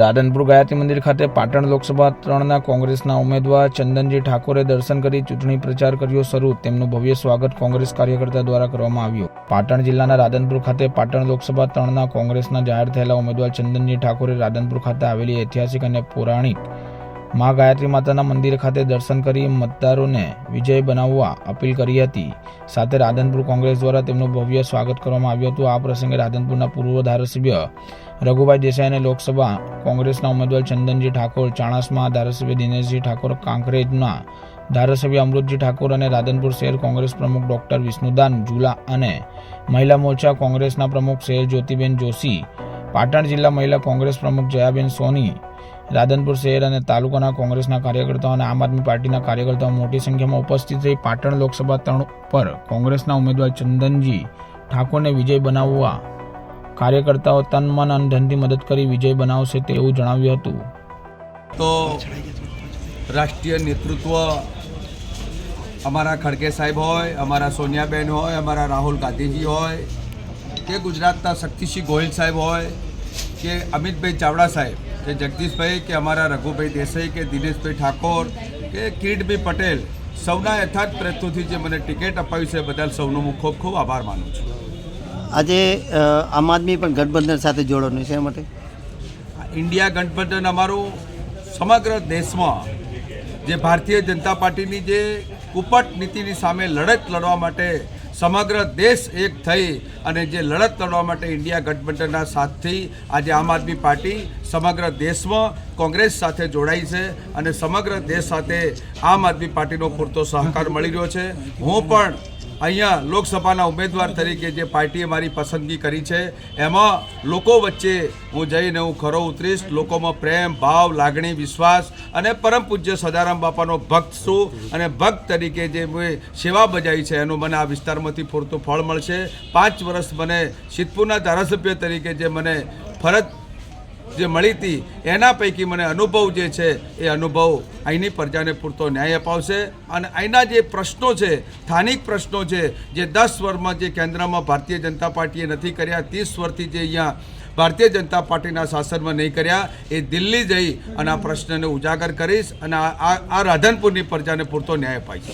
રાધનપુર ગાયત્રી મંદિર ખાતે પાટણ લોકસભા ત્રણના કોંગ્રેસના ઉમેદવાર ચંદનજી ઠાકોરે દર્શન કરી ચૂંટણી પ્રચાર કર્યો શરૂ. તેમનું ભવ્ય સ્વાગત કોંગ્રેસ કાર્યકર્તા દ્વારા કરવામાં આવ્યું. પાટણ જિલ્લાના રાધનપુર ખાતે પાટણ લોકસભા ત્રણના કોંગ્રેસના જાહેર થયેલા ઉમેદવાર ચંદનજી ઠાકોરે રાધનપુર ખાતે આવેલી ઐતિહાસિક અને પૌરાણિક મા ગાયત્રી માતાના મંદિર ખાતે દર્શન કરી મતદારોને વિજય બનાવવા અપીલ કરી હતી. સાથે રાધનપુર કોંગ્રેસ દ્વારા તેમનું ભવ્ય સ્વાગત કરવામાં આવ્યું હતું. આ પ્રસંગે રાધનપુરના પૂર્વ ધારાસભ્ય રઘુભાઈ દેસાઈ અને લોકસભા કોંગ્રેસના ઉમેદવાર ચંદનજી ઠાકોર, ચાણસમા ધારાસભ્ય દિનેશજી ઠાકોર, કાંકરેજના ધારાસભ્ય અમૃતજી ઠાકોર અને રાધનપુર શહેર કોંગ્રેસ પ્રમુખ ડોક્ટર વિષ્ણુદાન ઝુલા અને મહિલા મોરચા કોંગ્રેસના પ્રમુખ શહેર જ્યોતિબેન જોશી, પાટણ જિલ્લા મહિલા કોંગ્રેસ પ્રમુખ જયાબેન સોની રાધનપુર શહેર અને તાલુકાના કોંગ્રેસના કાર્યકર્તાઓ અને આમ આદમી પાર્ટીના કાર્યકર્તાઓ મોટી સંખ્યામાં ઉપસ્થિત રહી પાટણ લોકસભા ત્રણ પર કોંગ્રેસના ઉમેદવાર ચંદનજી ઠાકોરને વિજય બનાવવા કાર્યકર્તાઓ તન મન અને ધનથી મદદ કરી વિજય બનાવશે તેવું જણાવ્યું હતું. તો રાષ્ટ્રીય નેતૃત્વ અમારા ખડકે સાહેબ હોય, અમારા સોનિયાબેન હોય, અમારા રાહુલ ગાંધીજી હોય, કે ગુજરાતના શક્તિસિંહ ગોહિલ સાહેબ હોય, કે અમિતભાઈ ચાવડા સાહેબ કે જગદીશભાઈ કે અમારા રઘુભાઈ દેસાઈ કે દિનેશભાઈ ઠાકોર કે કિરીટભાઈ પટેલ સૌના યથાર્થ પ્રયત્નોથી જે મને ટિકિટ અપાવી છે બદલ સૌનો હું ખૂબ ખૂબ આભાર માનું છું. આજે આમ આદમી પણ ગઠબંધન સાથે જોડવાનું છે એ માટે? ઇન્ડિયા ગઠબંધન અમારું સમગ્ર દેશમાં જે ભારતીય જનતા પાર્ટીની જે કુપટ નીતિની સામે લડત લડવા માટે સમગ્ર દેશ એક થઈ અને જે લડત લડવા માટે ઇન્ડિયા ગઠબંધનના સાથથી આજે આમ આદમી પાર્ટી સમગ્ર દેશમાં કોંગ્રેસ સાથે જોડાઈ છે અને સમગ્ર દેશ સાથે આમ આદમી પાર્ટીનો પૂરતો સહકાર મળી રહ્યો છે. હું પણ અહીંયા લોકસભાના ઉમેદવાર તરીકે જે પાર્ટીએ મારી પસંદગી કરી છે, એમાં લોકો વચ્ચે હું જઈને હું ખરો ઉતરીશ, લોકોમાં પ્રેમ, ભાવ, લાગણી, વિશ્વાસ અને પરમ પૂજ્ય સદારામ બાપાનો ભક્ત છું અને ભક્ત તરીકે જે મેં સેવા બજાવી છે, એનું મને આ વિસ્તારમાંથી પૂરતું ફળ મળશે. પાંચ વર્ષ મને સિદ્ધપુરના ધારાસભ્ય તરીકે જે મને ફરજ જે મળી હતી, એના પૈકી મને અનુભવ જે છે, એ અનુભવ અહીંની પ્રજાને પૂરતો ન્યાય અપાવશે. અને અહીંના જે પ્રશ્નો છે, સ્થાનિક પ્રશ્નો છે, જે દસ વર્ષમાં જે કેન્દ્રમાં ભારતીય જનતા પાર્ટીએ નથી કર્યા, ત્રીસ વર્ષથી જે અહીંયા ભારતીય જનતા પાર્ટીના શાસનમાં નહીં કર્યા, એ દિલ્હી જઈ અને આ પ્રશ્નને ઉજાગર કરીશ અને આ રાધનપુરની પ્રજાને પૂરતો ન્યાય અપાઈશ.